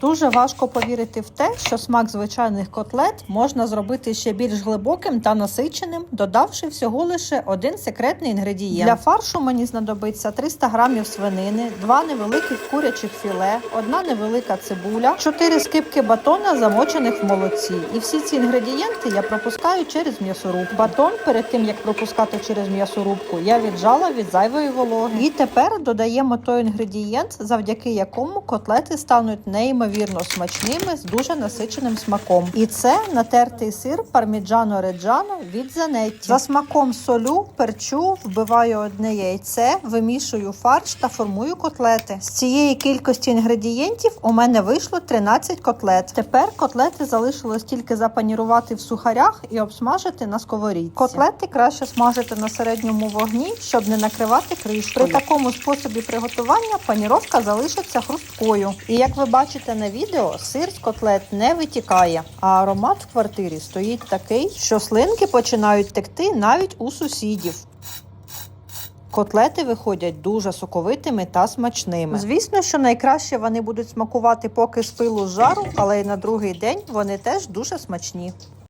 Дуже важко повірити в те, що смак звичайних котлет можна зробити ще більш глибоким та насиченим, додавши всього лише один секретний інгредієнт. Для фаршу мені знадобиться 300 грамів свинини, два невеликих курячих філе, одна невелика цибуля, 4 скибки батона, замочених в молоці. І всі ці інгредієнти я пропускаю через м'ясорубку. Батон перед тим як пропускати через м'ясорубку, я віджала від зайвої вологи. І тепер додаємо той інгредієнт, завдяки якому котлети стануть неймовірно смачними з дуже насиченим смаком. І це натертий сир парміджано реджано від Занетті. За смаком солю, перчу, вбиваю одне яйце, вимішую фарш та формую котлети. З цієї кількості інгредієнтів у мене вийшло 13 котлет. Тепер котлети залишилось тільки запанірувати в сухарях і обсмажити на сковорідці. Котлети краще смажити на середньому вогні, щоб не накривати кришкою. При такому способі приготування паніровка залишиться хрусткою. І як ви бачите на відео, сир з котлет не витікає, а аромат в квартирі стоїть такий, що слинки починають текти навіть у сусідів. Котлети виходять дуже соковитими та смачними. Звісно, що найкраще вони будуть смакувати поки з пилу з жару, але й на другий день вони теж дуже смачні.